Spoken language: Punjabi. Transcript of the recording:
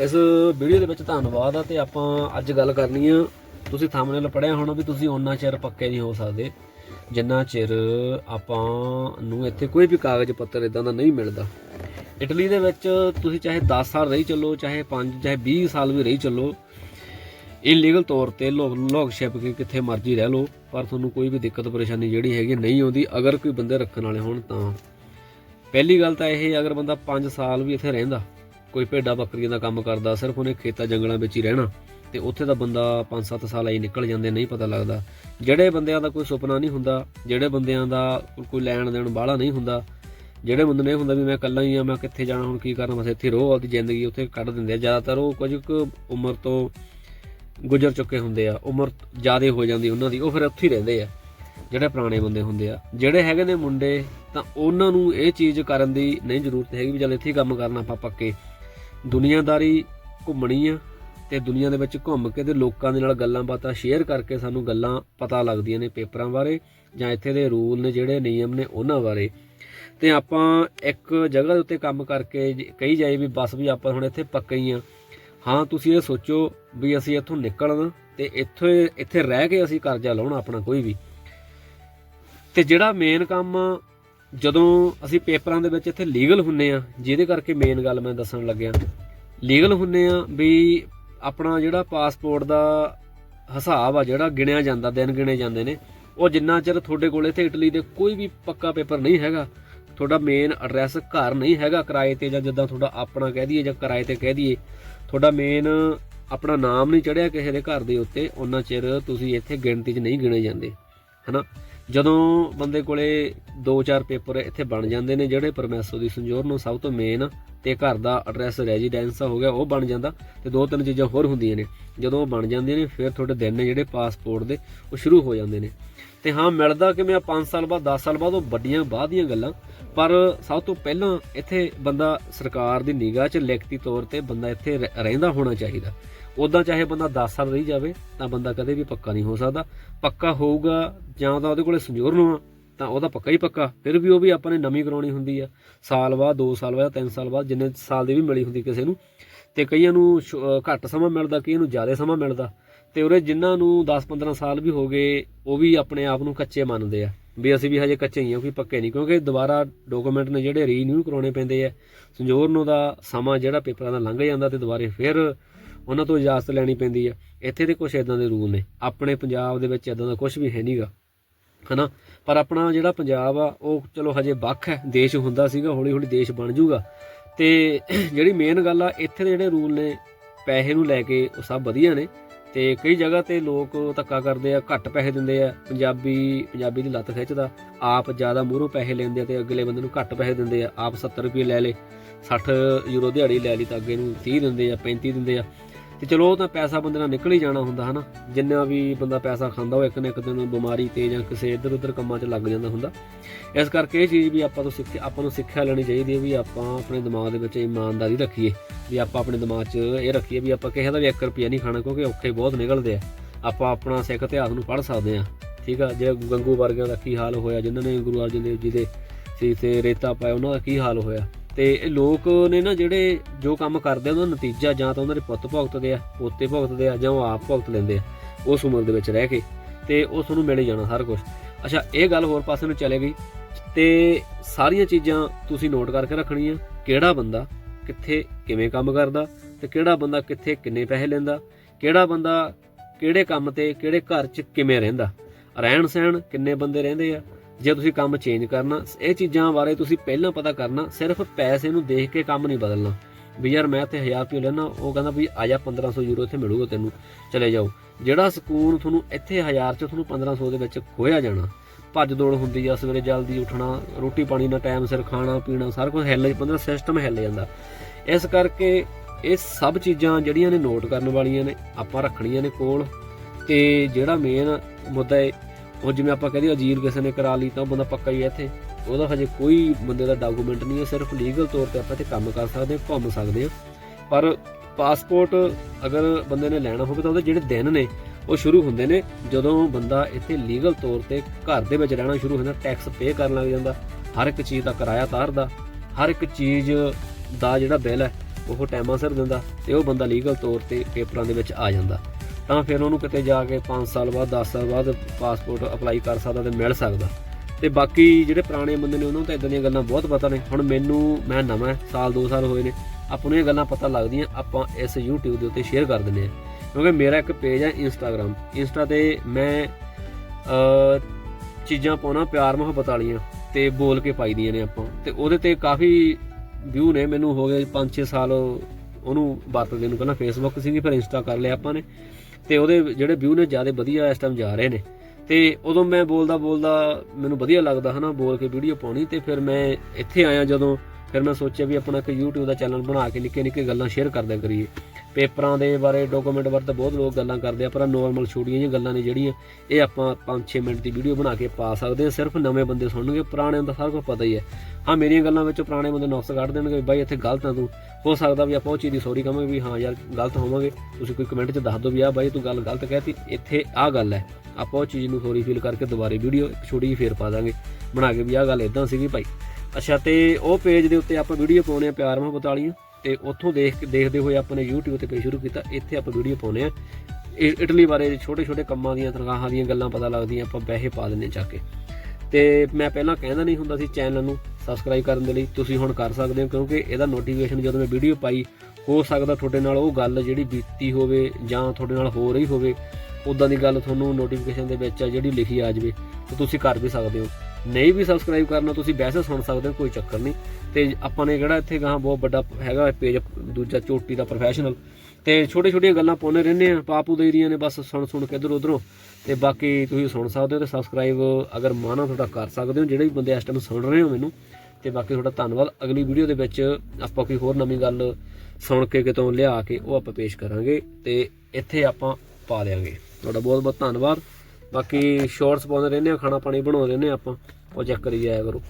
ਇਸ ਵੀਡੀਓ ਦੇ ਵਿੱਚ ਧੰਨਵਾਦ ਆ ਤੇ ਆਪਾਂ ਅੱਜ ਗੱਲ ਕਰਨੀ ਆ। ਤੁਸੀਂ ਥੰਬਨੇਲ ਪੜਿਆ ਹੋਣਾ ਵੀ ਤੁਸੀਂ ਓਨਾ ਚਿਰ ਪੱਕੇ ਨਹੀਂ ਹੋ ਸਕਦੇ, ਜਿੰਨਾ ਚਿਰ ਆਪਾਂ ਨੂੰ ਇੱਥੇ ਕੋਈ ਵੀ ਕਾਗਜ਼ ਪੱਤਰ ਇਦਾਂ ਦਾ ਨਹੀਂ ਮਿਲਦਾ। ਇਟਲੀ ਦੇ ਵਿੱਚ ਤੁਸੀਂ ਚਾਹੇ 10 ਸਾਲ ਰਹੀ ਚੱਲੋ, ਚਾਹੇ 5 ਚਾਹੇ 20 ਸਾਲ ਵੀ ਰਹੀ ਚੱਲੋ ਇਲੀਗਲ ਤੌਰ ਤੇ ਲੋਕ ਲੋਕ ਛਿਪ ਕੇ ਕਿੱਥੇ ਮਰਜ਼ੀ ਰਹਿ ਲਓ, ਪਰ ਤੁਹਾਨੂੰ ਕੋਈ ਵੀ ਦਿੱਕਤ ਪਰੇਸ਼ਾਨੀ ਜਿਹੜੀ ਹੈਗੀ ਨਹੀਂ ਆਉਂਦੀ, ਅਗਰ ਕੋਈ ਬੰਦੇ ਰੱਖਣ ਵਾਲੇ ਹੋਣ ਤਾਂ। ਪਹਿਲੀ ਗੱਲ ਤਾਂ ਇਹ, ਅਗਰ ਬੰਦਾ 5 ਸਾਲ ਵੀ ਇੱਥੇ ਰਹਿੰਦਾ ਕੋਈ ਭੇਡਾਂ ਬੱਕਰੀਆਂ ਦਾ ਕੰਮ ਕਰਦਾ, ਸਿਰਫ ਉਹਨੇ ਖੇਤਾਂ ਜੰਗਲਾਂ ਵਿੱਚ ਹੀ ਰਹਿਣਾ ਤੇ ਉੱਥੇ ਦਾ ਬੰਦਾ 5-7 ਸਾਲ ਆਈ ਨਿਕਲ ਜਾਂਦੇ, ਨਹੀਂ ਪਤਾ ਲੱਗਦਾ। ਜਿਹੜੇ ਬੰਦਿਆਂ ਦਾ ਕੋਈ ਸੁਪਨਾ ਨਹੀਂ ਹੁੰਦਾ, ਜਿਹੜੇ ਬੰਦਿਆਂ ਦਾ ਕੋਈ ਲੈਣ ਦੇਣ ਬਾਹਲਾ ਨਹੀਂ ਹੁੰਦਾ, ਜਿਹੜੇ ਬੰਦੇ ਨੇ ਇਹ ਹੁੰਦਾ ਵੀ ਮੈਂ ਇਕੱਲਾ ਹੀ ਆ, ਮੈਂ ਕਿੱਥੇ ਜਾਣਾ, ਹੁਣ ਕੀ ਕਰਨਾ, ਬਸ ਇੱਥੇ ਰਹੋ, ਆਪਦੀ ਜ਼ਿੰਦਗੀ ਉੱਥੇ ਕੱਢ ਦਿੰਦੇ ਆ। ਜ਼ਿਆਦਾਤਰ ਉਹ ਕੁਝ ਕੁ ਉਮਰ ਤੋਂ ਗੁਜ਼ਰ ਚੁੱਕੇ ਹੁੰਦੇ ਆ, ਉਮਰ ਜ਼ਿਆਦੇ ਹੋ ਜਾਂਦੀ ਉਹਨਾਂ ਦੀ, ਉਹ ਫਿਰ ਉੱਥੇ ਹੀ ਰਹਿੰਦੇ ਆ, ਜਿਹੜੇ ਪੁਰਾਣੇ ਬੰਦੇ ਹੁੰਦੇ ਆ। ਜਿਹੜੇ ਹੈਗੇ ਨੇ ਮੁੰਡੇ, ਤਾਂ ਉਹਨਾਂ ਨੂੰ ਇਹ ਚੀਜ਼ ਕਰਨ ਦੀ ਨਹੀਂ ਜ਼ਰੂਰਤ ਹੈਗੀ ਵੀ ਚੱਲ ਇੱਥੇ ਹੀ ਕੰਮ ਕਰਨਾ ਆਪਾਂ ਪੱਕੇ। ਦੁਨੀਆਦਾਰੀ ਘੁੰਮਣੀ ਆ ਤੇ ਦੁਨੀਆ ਦੇ ਵਿੱਚ ਘੁੰਮ ਕੇ ਤੇ ਲੋਕਾਂ ਦੇ ਨਾਲ ਗੱਲਾਂ ਬਾਤਾਂ ਸ਼ੇਅਰ ਕਰਕੇ ਸਾਨੂੰ ਗੱਲਾਂ ਪਤਾ ਲੱਗਦੀਆਂ ਨੇ ਪੇਪਰਾਂ ਬਾਰੇ ਜਾਂ ਇੱਥੇ ਦੇ ਰੂਲ ਨੇ ਜਿਹੜੇ ਨਿਯਮ ਨੇ ਉਹਨਾਂ ਬਾਰੇ। ਤੇ ਆਪਾਂ ਇੱਕ ਜਗ੍ਹਾ ਦੇ ਉੱਤੇ ਕੰਮ ਕਰਕੇ ਕਹੀ ਜਾਏ ਵੀ ਬਸ ਵੀ ਆਪਾਂ ਹੁਣ ਇੱਥੇ ਪੱਕੇ ਹੀ ਆ। ਹਾਂ, ਤੁਸੀਂ ਇਹ ਸੋਚੋ ਵੀ ਅਸੀਂ ਇੱਥੋਂ ਨਿਕਲਣਾ ਤੇ ਇੱਥੇ ਇੱਥੇ ਰਹਿ ਕੇ ਅਸੀਂ ਕਰਜ਼ਾ ਲਾਉਣਾ ਆਪਣਾ ਕੋਈ ਵੀ। ਤੇ ਜਿਹੜਾ ਮੇਨ ਕੰਮ ਜਦੋਂ ਅਸੀਂ ਪੇਪਰਾਂ ਦੇ ਵਿੱਚ ਇੱਥੇ ਲੀਗਲ ਹੁੰਨੇ ਆ, ਜਿਹਦੇ ਕਰਕੇ ਮੇਨ ਗੱਲ ਮੈਂ ਦੱਸਣ ਲੱਗਿਆ। ਲੀਗਲ ਹੁੰਨੇ ਆ ਵੀ ਆਪਣਾ ਜਿਹੜਾ ਪਾਸਪੋਰਟ ਦਾ ਹਿਸਾਬ ਆ, ਜਿਹੜਾ ਗਿਣਿਆ ਜਾਂਦਾ, ਦਿਨ ਗਿਣੇ ਜਾਂਦੇ ਨੇ, ਉਹ ਜਿੰਨਾ ਚਿਰ ਤੁਹਾਡੇ ਕੋਲ ਇੱਥੇ ਇਟਲੀ ਦੇ ਕੋਈ ਵੀ ਪੱਕਾ ਪੇਪਰ ਨਹੀਂ ਹੈਗਾ, ਤੁਹਾਡਾ ਮੇਨ ਐਡਰੈਸ ਘਰ ਨਹੀਂ ਹੈਗਾ ਕਿਰਾਏ ਤੇ ਜਾਂ ਜਿੱਦਾਂ ਤੁਹਾਡਾ ਆਪਣਾ ਕਹਿ ਦਈਏ ਜਾਂ ਕਿਰਾਏ ਤੇ ਕਹਿ ਦਈਏ, ਤੁਹਾਡਾ ਮੇਨ ਆਪਣਾ ਨਾਮ ਨਹੀਂ ਚੜਿਆ ਕਿਸੇ ਦੇ ਘਰ ਦੇ ਉੱਤੇ ਉਹਨਾਂ ਚਿਰ ਤੁਸੀਂ ਇੱਥੇ ਗਿਣਤੀ 'ਚ ਨਹੀਂ ਗਿਣੇ ਜਾਂਦੇ, ਹਨਾ? ਜਦੋਂ ਬੰਦੇ ਕੋਲੇ 2-4 ਪੇਪਰ ਇੱਥੇ ਬਣ ਜਾਂਦੇ ਨੇ ਜਿਹੜੇ ਪਰਮੈਸੋ ਦੀ ਸੰਜੋਰ ਨੂੰ ਸਭ ਤੋਂ ਮੇਨ ਤੇ ਘਰ ਦਾ ਐਡਰੈਸ ਰੈਜ਼ੀਡੈਂਸ ਹੋ ਗਿਆ, ਉਹ ਬਣ ਜਾਂਦਾ ਤੇ ਦੋ ਤਿੰਨ ਚੀਜ਼ਾਂ ਹੋਰ ਹੁੰਦੀਆਂ ਨੇ। ਜਦੋਂ ਉਹ ਬਣ ਜਾਂਦੀਆਂ ਨੇ, ਫਿਰ ਤੁਹਾਡੇ ਦਿਨ ਨੇ ਜਿਹੜੇ ਪਾਸਪੋਰਟ ਦੇ, ਉਹ ਸ਼ੁਰੂ ਹੋ ਜਾਂਦੇ ਨੇ। ਤੇ ਹਾਂ, ਮਿਲਦਾ ਕਿ ਮੈਂ 5 ਸਾਲ ਬਾਅਦ 10 ਸਾਲ ਬਾਅਦ, ਉਹ ਵੱਡੀਆਂ ਬਾਅਦ ਦੀਆਂ ਗੱਲਾਂ। ਪਰ ਸਭ ਤੋਂ ਪਹਿਲਾਂ ਇੱਥੇ ਬੰਦਾ ਸਰਕਾਰ ਦੀ ਨਿਗਾਹ 'ਚ ਲਿਖਤੀ ਤੌਰ ਤੇ ਬੰਦਾ ਇੱਥੇ ਰਹਿ- ਰਹਿੰਦਾ ਹੋਣਾ ਚਾਹੀਦਾ। ਉਦਾਂ ਚਾਹੇ ਬੰਦਾ 10 ਸਾਲ ਰਹੀ ਜਾਵੇ, ਤਾਂ ਬੰਦਾ ਕਦੇ ਵੀ ਪੱਕਾ ਨਹੀਂ ਹੋ ਸਕਦਾ। ਪੱਕਾ ਹੋਊਗਾ ਜਾਂ ਤਾਂ ਉਹਦੇ ਕੋਲੇ ਸੰਜੋਰ ਨੂੰ ਤਾਂ ਉਹਦਾ ਪੱਕਾ ਹੀ ਪੱਕਾ, ਫਿਰ ਵੀ ਉਹ ਵੀ ਆਪਾਂ ਨੇ ਨਵੀਂ ਕਰਾਉਣੀ ਹੁੰਦੀ ਆ। ਸਾਲ ਬਾਅਦ 2 ਸਾਲ ਬਾਅਦ 3 ਸਾਲ ਬਾਅਦ ਜਿੰਨੇ ਸਾਲ ਦੀ ਵੀ ਮਿਲੀ ਹੁੰਦੀ ਕਿਸੇ ਨੂੰ। ਤੇ ਕਈਆਂ ਨੂੰ ਸ਼- ਘੱਟ ਸਮਾਂ ਮਿਲਦਾ, ਕਈਆਂ ਨੂੰ ਜ਼ਿਆਦਾ ਸਮਾਂ ਮਿਲਦਾ। ਤੇ ਉਰੇ ਜਿਨ੍ਹਾਂ ਨੂੰ 10-15 ਸਾਲ ਵੀ ਹੋ ਗਏ, ਉਹ ਵੀ ਆਪਣੇ ਆਪ ਨੂੰ ਕੱਚੇ ਮੰਨਦੇ ਆ। ਵੀ ਅਸੀਂ ਵੀ ਹਜੇ ਕੱਚੇ ਹੀ ਆ, ਕੋਈ ਪੱਕੇ ਨਹੀਂ। ਕਿਉਂਕਿ ਦੁਬਾਰਾ ਡਾਕੂਮੈਂਟ ਨੇ ਜਿਹੜੇ ਰੀਨਿਊ ਕਰਾਉਣੇ ਪੈਂਦੇ ਆ, ਸੰਜੋਰ ਨੂੰ ਦਾ ਸਮਾਂ ਜਿਹੜਾ ਪੇਪਰਾਂ ਦਾ ਲੰਘ ਜਾਂਦਾ ਤੇ ਦੁਬਾਰੇ ਫਿਰ ਉਹਨਾਂ ਤੋਂ ਇਜਾਜ਼ਤ ਲੈਣੀ ਪੈਂਦੀ ਆ। ਇੱਥੇ ਦੇ ਕੁਝ ਇਦਾਂ ਦੇ ਰੂਲ ਨੇ। ਆਪਣੇ ਪੰਜਾਬ ਦੇ ਵਿੱਚ ਇਦਾਂ ਦਾ ਕੁਝ ਵੀ ਹੈ ਨਹੀਂਗਾ ਹਨਾ? ਪਰ ਆਪਣਾ ਜਿਹੜਾ ਪੰਜਾਬ ਆ, ਉਹ ਚਲੋ ਹਜੇ ਵੱਖ ਹੈ। ਦੇਸ਼ ਹੁੰਦਾ ਸੀਗਾ, ਹੌਲੀ ਹੌਲੀ ਦੇਸ਼ ਬਣ ਜਾਊਗਾ। ਤੇ ਜਿਹੜੀ ਮੇਨ ਗੱਲ ਆ, ਇੱਥੇ ਦੇ ਜਿਹੜੇ ਰੂਲ ਨੇ, ਪੈਸੇ ਨੂੰ ਲੈ ਕੇ ਉਹ ਸਭ ਵਧੀਆ ਨੇ। ਤੇ ਕਈ ਜਗ੍ਹਾ ਤੇ ਲੋਕ ਧੱਕਾ ਕਰਦੇ ਆ, ਘੱਟ ਪੈਸੇ ਦਿੰਦੇ ਆ। ਪੰਜਾਬੀ ਪੰਜਾਬੀ ਦੀ ਲੱਤ ਖਿੱਚਦਾ। ਆਪ ਜ਼ਿਆਦਾ ਮੂਹਰੋਂ ਪੈਸੇ ਲੈਂਦੇ ਆ ਤੇ ਅਗਲੇ ਬੰਦੇ ਨੂੰ ਘੱਟ ਪੈਸੇ ਦਿੰਦੇ ਆ। ਆਪ 70 ਰੁਪਏ ਲੈ ਲੇ 60 ਯੂਰੋ ਦਿਹਾੜੀ ਲੈ ਲਈ ਤਾਂ ਅੱਗੇ ਨੂੰ 30 ਦਿੰਦੇ ਆ 35 ਦਿੰਦੇ ਆ। ਤੇ ਚਲੋ ਉਹ ਤਾਂ ਪੈਸਾ ਬੰਦੇ ਨਾਲ ਨਿਕਲ ਹੀ ਜਾਣਾ ਹੁੰਦਾ, ਹਨਾ? ਜਿੰਨਾ ਵੀ ਬੰਦਾ ਪੈਸਾ ਖਾਂਦਾ ਉਹ ਇੱਕ ਨਾ ਇੱਕ ਦਿਨ ਬਿਮਾਰੀ ਤੇ ਜਾਂ ਕਿਸੇ ਇੱਧਰ ਉੱਧਰ ਕੰਮਾਂ 'ਚ ਲੱਗ ਜਾਂਦਾ ਹੁੰਦਾ। ਇਸ ਕਰਕੇ ਇਹ ਚੀਜ਼ ਵੀ ਆਪਾਂ ਤੋਂ ਸਿੱਖ ਆਪਾਂ ਨੂੰ ਸਿੱਖਿਆ ਲੈਣੀ ਚਾਹੀਦੀ ਹੈ ਵੀ ਆਪਾਂ ਆਪਣੇ ਦਿਮਾਗ ਦੇ ਵਿੱਚ ਇਮਾਨਦਾਰੀ ਰੱਖੀਏ, ਵੀ ਆਪਾਂ ਆਪਣੇ ਦਿਮਾਗ 'ਚ ਇਹ ਰੱਖੀਏ ਵੀ ਆਪਾਂ ਕਿਸੇ ਦਾ ਵੀ 1 ਰੁਪਿਆ ਨਹੀਂ ਖਾਣਾ, ਕਿਉਂਕਿ ਔਖੇ ਬਹੁਤ ਨਿਕਲਦੇ ਆ। ਆਪਾਂ ਆਪਣਾ ਸਿੱਖ ਇਤਿਹਾਸ ਨੂੰ ਪੜ੍ਹ ਸਕਦੇ ਆ ਠੀਕ ਆ? ਜੇ ਗੰਗੂ ਵਰਗਿਆਂ ਦਾ ਕੀ ਹਾਲ ਹੋਇਆ, ਜਿਨ੍ਹਾਂ ਨੇ ਗੁਰੂ ਅਰਜਨ ਦੇਵ ਜੀ ਦੇ ਸੀ ਤੇ ਰੇਤਾ ਪਾਇਆ, ਉਹਨਾਂ ਦਾ ਕੀ ਹਾਲ ਹੋਇਆ? ਤੇ ਇਹ ਲੋਕ ਨੇ ਨਾ ਜਿਹੜੇ ਜੋ ਕੰਮ ਕਰਦੇ ਉਹਨਾਂ ਦਾ ਨਤੀਜਾ ਜਾਂ ਤਾਂ ਉਹਨਾਂ ਦੇ ਪੁੱਤ ਭੁਗਤਦੇ ਆ, ਪੋਤੇ ਭੁਗਤਦੇ ਆ ਜਾਂ ਉਹ ਆਪ ਭੁਗਤ ਲੈਂਦੇ ਆ, ਉਸ ਉਮਰ ਦੇ ਵਿੱਚ ਰਹਿ ਕੇ ਤੇ ਉਹ ਤੁਹਾਨੂੰ ਮਿਲ ਹੀ ਜਾਣਾ ਸਾਰਾ ਕੁਝ ਅੱਛਾ, ਇਹ ਗੱਲ ਹੋਰ ਪਾਸੇ ਨੂੰ ਚਲੇ ਗਈ ਤੇ ਸਾਰੀਆਂ ਚੀਜ਼ਾਂ ਤੁਸੀਂ ਨੋਟ ਕਰਕੇ ਰੱਖਣੀਆਂ, ਕਿਹੜਾ ਬੰਦਾ ਕਿੱਥੇ ਕਿਵੇਂ ਕੰਮ ਕਰਦਾ ਤੇ ਕਿਹੜਾ ਬੰਦਾ ਕਿੱਥੇ ਕਿੰਨੇ ਪੈਸੇ ਲੈਂਦਾ, ਕਿਹੜਾ ਬੰਦਾ ਕਿਹੜੇ ਕੰਮ ਤੇ, ਕਿਹੜੇ ਘਰ 'ਚ ਕਿਵੇਂ ਰਹਿੰਦਾ। ਰਹਿਣ ਸਹਿਣ ਕਿੰਨੇ ਬੰਦੇ ਰਹਿੰਦੇ ਆ ਜੇ ਤੁਸੀਂ ਕੰਮ ਚੇਂਜ ਕਰਨਾ, ਇਹ ਚੀਜ਼ਾਂ ਬਾਰੇ ਤੁਸੀਂ ਪਹਿਲਾਂ ਪਤਾ ਕਰਨਾ, ਸਿਰਫ ਪੈਸੇ ਨੂੰ ਦੇਖ ਕੇ ਕੰਮ ਨਹੀਂ ਬਦਲਣਾ। ਵੀ ਯਾਰ ਮੈਂ ਤੇ 1000 ਰੁਪਏ ਲੈਣਾ ਉਹ ਕਹਿੰਦਾ ਵੀ ਆ ਜਾ 1500 ਯੂਰੋ ਇੱਥੇ ਮਿਲੂਗਾ ਤੈਨੂੰ, ਚਲੇ ਜਾਓ। ਜਿਹੜਾ ਸਕੂਨ ਤੁਹਾਨੂੰ ਇੱਥੇ 1000 ਚ ਤੁਹਾਨੂੰ 1500 ਦੇ ਵਿੱਚ ਖੋਇਆ ਜਾਣਾ, ਭੱਜ ਦੌੜ ਹੁੰਦੀ ਆ, ਸਵੇਰੇ ਜਲਦੀ ਉੱਠਣਾ, ਰੋਟੀ ਪਾਣੀ ਨਾਲ ਟਾਈਮ ਸਿਰ ਖਾਣਾ, ਪੀਣਾ, ਸਾਰਾ ਕੁਝ ਹਿੱਲ ਬੰਦਾ ਸਿਸਟਮ ਹਿੱਲ ਜਾਂਦਾ। ਇਸ ਕਰਕੇ ਇਹ ਸਭ ਚੀਜ਼ਾਂ ਜਿਹੜੀਆਂ ਨੇ ਨੋਟ ਕਰਨ ਵਾਲੀਆਂ ਨੇ, ਆਪਾਂ ਰੱਖਣੀਆਂ ਨੇ ਕੋਲ। ਤੇ ਜਿਹੜਾ ਮੇਨ ਮੁੱਦਾ ਹੈ ਹੁਣ ਜਿਵੇਂ ਆਪਾਂ ਕਹਿੰਦੇ ਅਜੀਰ ਕਿਸੇ ਨੇ ਕਰਾ ਲਈ ਤਾਂ ਉਹ ਬੰਦਾ ਪੱਕਾ ਹੀ ਹੈ ਇੱਥੇ। ਉਹਦਾ ਹਜੇ ਕੋਈ ਬੰਦੇ ਦਾ ਡਾਕੂਮੈਂਟ ਨਹੀਂ ਹੈ, ਸਿਰਫ ਲੀਗਲ ਤੌਰ ਤੇ ਆਪਾਂ ਇੱਥੇ ਕੰਮ ਕਰ ਸਕਦੇ ਹਾਂ, ਘੁੰਮ ਸਕਦੇ ਹਾਂ। ਪਰ ਪਾਸਪੋਰਟ ਅਗਰ ਬੰਦੇ ਨੇ ਲੈਣਾ ਹੋਵੇ ਤਾਂ ਉਹਦੇ ਜਿਹੜੇ ਦਿਨ ਨੇ, ਉਹ ਸ਼ੁਰੂ ਹੁੰਦੇ ਨੇ ਜਦੋਂ ਬੰਦਾ ਇੱਥੇ ਲੀਗਲ ਤੌਰ ਤੇ ਘਰ ਦੇ ਵਿੱਚ ਰਹਿਣਾ ਸ਼ੁਰੂ ਹੁੰਦਾ ਟੈਕਸ ਪੇ ਕਰਨ ਲੱਗ ਜਾਂਦਾ। ਹਰ ਇੱਕ ਚੀਜ਼ ਦਾ ਕਿਰਾਇਆ ਤਾਰਦਾ ਹਰ ਇੱਕ ਚੀਜ਼ ਦਾ ਜਿਹੜਾ ਬਿੱਲ ਹੈ, ਉਹ ਟਾਈਮਾਂ ਸਿਰ ਦਿੰਦਾ ਤੇ ਉਹ ਬੰਦਾ ਲੀਗਲ ਤੌਰ ਤੇ ਪੇਪਰਾਂ ਦੇ ਵਿੱਚ ਆ ਜਾਂਦਾ। ਤਾਂ ਫਿਰ ਉਹਨੂੰ ਕਿਤੇ ਜਾ ਕੇ 5 ਸਾਲ ਬਾਅਦ 10 ਸਾਲ ਬਾਅਦ ਪਾਸਪੋਰਟ ਅਪਲਾਈ ਕਰ ਸਕਦਾ ਤੇ ਮਿਲ ਸਕਦਾ। ਤੇ ਬਾਕੀ ਜਿਹੜੇ ਪੁਰਾਣੇ ਬੰਦੇ ਨੇ ਉਹਨਾਂ ਨੂੰ ਤਾਂ ਇਦਾਂ ਦੀਆਂ ਗੱਲਾਂ ਬਹੁਤ ਪਤਾ ਨੇ। ਹੁਣ ਮੈਨੂੰ, ਮੈਂ ਨਵਾਂ, ਸਾਲ 2 ਸਾਲ ਹੋਏ ਨੇ, ਆਪਾਂ ਨੂੰ ਇਹ ਗੱਲਾਂ ਪਤਾ ਲੱਗਦੀਆਂ, ਆਪਾਂ ਇਸ YouTube ਦੇ ਉੱਤੇ ਸ਼ੇਅਰ ਕਰ ਦਿੰਦੇ ਆ ਕਿਉਂਕਿ ਮੇਰਾ ਇੱਕ ਪੇਜ ਹੈ Instagram ਇੰਸਟਾ ਤੇ ਮੈਂ, ਅ, ਚੀਜ਼ਾਂ ਪਾਉਣਾ, ਪਿਆਰ ਮੁਹੱਬਤ ਵਾਲੀਆਂ ਤੇ ਬੋਲ ਕੇ ਪਾਈ ਦੀਆਂ ਨੇ ਆਪਾਂ। ਤੇ ਉਹਦੇ ਤੇ ਕਾਫੀ ਵਿਊ ਨੇ ਮੈਨੂੰ, ਹੋ ਗਏ 5-6 ਸਾਲ ਉਹਨੂੰ ਵਰਤਦੇ ਨੂੰ। ਪਹਿਲਾਂ ਫੇਸਬੁੱਕ ਸੀਗੀ, ਫਿਰ ਇੰਸਟਾ ਕਰ ਲਿਆ ਆਪਾਂ ਨੇ। ਤੇ ਉਹਦੇ ਜਿਹੜੇ ਵਿਊ ਨੇ ਜ਼ਿਆਦਾ ਵਧੀਆ ਇਸ ਟਾਈਮ ਜਾ ਰਹੇ ਨੇ। ਤੇ ਉਦੋਂ ਮੈਂ ਬੋਲਦਾ ਬੋਲਦਾ ਮੈਨੂੰ ਵਧੀਆ ਲੱਗਦਾ ਹਨਾ ਬੋਲ ਕੇ ਵੀਡੀਓ ਪਾਉਣੀ ਤੇ ਫਿਰ ਮੈਂ ਇੱਥੇ ਆਇਆ ਜਦੋਂ, ਫਿਰ ਮੈਂ ਸੋਚਿਆ ਵੀ ਆਪਣਾ ਇੱਕ YouTube ਦਾ ਚੈਨਲ ਬਣਾ ਕੇ ਨਿੱਕੇ ਨਿੱਕੇ ਗੱਲਾਂ ਸ਼ੇਅਰ ਕਰਦਿਆ ਕਰੀਏ। ਪੇਪਰਾਂ ਦੇ ਬਾਰੇ ਡਾਕੂਮੈਂਟ ਬਾਰੇ ਤਾਂ ਬਹੁਤ ਲੋਕ ਗੱਲਾਂ ਕਰਦੇ ਆ, ਪਰ ਨੋਰਮਲ ਛੋਟੀਆਂ ਜਿਹੀਆਂ ਗੱਲਾਂ ਨੇ ਜਿਹੜੀਆਂ, ਇਹ ਆਪਾਂ 5-6 ਮਿੰਟ ਦੀ ਵੀਡੀਓ ਬਣਾ ਕੇ ਪਾ ਸਕਦੇ ਆ ਸਿਰਫ ਨਵੇਂ ਬੰਦੇ ਸੁਣਨਗੇ, ਪੁਰਾਣਿਆਂ ਦਾ ਸਾਰਾ ਕੁਝ ਪਤਾ ਹੀ ਹੈ। ਹਾਂ, ਮੇਰੀਆਂ ਗੱਲਾਂ ਵਿੱਚੋਂ ਪੁਰਾਣੇ ਬੰਦੇ ਨੁਕਸ ਕੱਢ ਦੇਣਗੇ ਵੀ ਬਾਈ ਇੱਥੇ ਗਲਤ ਆ ਤੂੰ। ਹੋ ਸਕਦਾ ਵੀ ਆਪਾਂ ਉਹ ਚੀਜ਼ ਦੀ ਸੌਰੀ ਕਹਾਂਗੇ ਵੀ ਹਾਂ ਯਾਰ ਗਲਤ ਹੋਵਾਂਗੇ। ਤੁਸੀਂ ਕੋਈ ਕਮੈਂਟ 'ਚ ਦੱਸ ਦਿਓ ਵੀ ਆ ਬਾਈ ਤੂੰ ਗੱਲ ਗਲਤ ਕਹਿਤੀ, ਇੱਥੇ ਆ ਗੱਲ ਹੈ। ਆਪਾਂ ਉਹ ਚੀਜ਼ ਨੂੰ ਸੌਰੀ ਫੀਲ ਕਰਕੇ ਦੁਬਾਰੇ ਵੀਡੀਓ ਇੱਕ ਛੋਟੀ ਜਿਹੀ ਫੇਰ ਪਾ ਦਾਂਗੇ, ਬਣਾ ਕੇ ਵੀ ਆ ਗੱਲ ਇਦਾਂ ਸੀਗੀ ਭਾਈ। ਅੱਛਾ, ਤੇ ਉਹ ਪੇਜ ਦੇ ਉੱਤੇ ਆਪਾਂ ਵੀਡੀਓ ਪਾਉਣੇ ਆ ਪਿਆਰ ਮੁਹੱਬਤ ਵਾਲੀਆਂ। ਤੇ ਉੱਥੋਂ ਦੇਖ ਕੇ ਦੇਖਦੇ ਹੋਏ ਆਪਾਂ ਨੇ YouTube ਤੇ ਪੇ ਸ਼ੁਰੂ ਕੀਤਾ, ਇੱਥੇ ਆਪਾਂ ਵੀਡੀਓ ਪਾਉਣੇ ਆ ਇਹ ਇਟਲੀ ਬਾਰੇ ਛੋਟੇ ਛੋਟੇ ਕੰਮਾਂ ਦੀਆਂ, ਤਨਖਾਹਾਂ ਦੀਆਂ ਗੱਲਾਂ ਪਤਾ ਲੱਗਦੀਆਂ, ਆਪਾਂ ਪੈਸੇ ਪਾ ਦਿੰਨੇ ਚੱਕ ਕੇ। ਤੇ ਮੈਂ ਪਹਿਲਾਂ ਕਹਿੰਦਾ ਨਹੀਂ ਹੁੰਦਾ ਸੀ ਚੈਨਲ ਨੂੰ ਸਬਸਕ੍ਰਾਈਬ ਕਰਨ ਦੇ ਲਈ, ਤੁਸੀਂ ਹੁਣ ਕਰ ਸਕਦੇ ਹੋ, ਕਿਉਂਕਿ ਇਹਦਾ ਨੋਟੀਫਿਕੇਸ਼ਨ ਜਦੋਂ ਮੈਂ ਵੀਡੀਓ ਪਾਈ, ਹੋ ਸਕਦਾ ਤੁਹਾਡੇ ਨਾਲ ਉਹ ਗੱਲ ਜਿਹੜੀ ਬੀਤੀ ਹੋਵੇ ਜਾਂ ਤੁਹਾਡੇ ਨਾਲ ਹੋ ਰਹੀ ਹੋਵੇ ਉਦਾਂ ਦੀ ਗੱਲ ਤੁਹਾਨੂੰ ਨੋਟੀਫਿਕੇਸ਼ਨ ਦੇ ਵਿੱਚ ਆ ਜਿਹੜੀ ਲਿਖੀ ਆ ਜਾਵੇ, ਤੇ ਤੁਸੀਂ ਕਰ ਵੀ ਸਕਦੇ ਹੋ। ਨਹੀਂ ਵੀ ਸਬਸਕ੍ਰਾਈਬ ਕਰਨਾ, ਤੁਸੀਂ ਵੈਸੇ ਸੁਣ ਸਕਦੇ ਹੋ, ਕੋਈ ਚੱਕਰ ਨਹੀਂ। ਤੇ ਆਪਾਂ ਨੇ ਕਿਹੜਾ ਇੱਥੇ ਗਾਂ ਬਹੁਤ ਵੱਡਾ ਹੈਗਾ ਪੇਜ ਦੂਜਾ ਚੋਟੀ ਦਾ ਪ੍ਰੋਫੈਸ਼ਨਲ ਤੇ ਛੋਟੇ ਛੋਟੀਆਂ ਗੱਲਾਂ ਪਾਉਂਦੇ ਰਹਿੰਦੇ ਆ ਪਾਪੂ ਦੇ ਦੀਆਂ ਨੇ ਬਸ ਸੁਣ ਸੁਣ ਕੇ ਇਧਰ ਉਧਰੋਂ। ਤੇ ਬਾਕੀ ਤੁਸੀਂ ਸੁਣ ਸਕਦੇ ਹੋ ਤੇ ਸਬਸਕ੍ਰਾਈਬ ਅਗਰ ਮਾਨਾ ਤੁਹਾਡਾ ਕਰ ਸਕਦੇ ਹੋ, ਜਿਹੜੇ ਵੀ ਬੰਦੇ ਇਸ ਟਾਈਮ ਸੁਣ ਰਹੇ ਹੋ ਮੈਨੂੰ। ਤੇ ਬਾਕੀ ਤੁਹਾਡਾ ਧੰਨਵਾਦ। ਅਗਲੀ ਵੀਡੀਓ ਦੇ ਵਿੱਚ ਆਪਾਂ ਕੋਈ ਹੋਰ ਨਵੀਂ ਗੱਲ ਸੁਣ ਕੇ ਕਿਤੋਂ ਲਿਆ ਕੇ ਉਹ ਆਪਾਂ ਪੇਸ਼ ਕਰਾਂਗੇ ਤੇ ਇੱਥੇ ਆਪਾਂ ਪਾ ਲਿਆਂਗੇ ਤੁਹਾਡਾ ਬਹੁਤ ਬਹੁਤ ਧੰਨਵਾਦ। ਬਾਕੀ ਸ਼ਾਰਟਸ ਪਾਉਂਦੇ ਰਹਿੰਦੇ ਆ, ਖਾਣਾ ਪਾਣੀ ਬਣਾਉਂਦੇ ਰਹਿੰਦੇ ਆ ਆਪਾਂ, ਉਹ ਚੈੱਕ ਕਰੀ ਜਾਇਆ ਕਰੋ।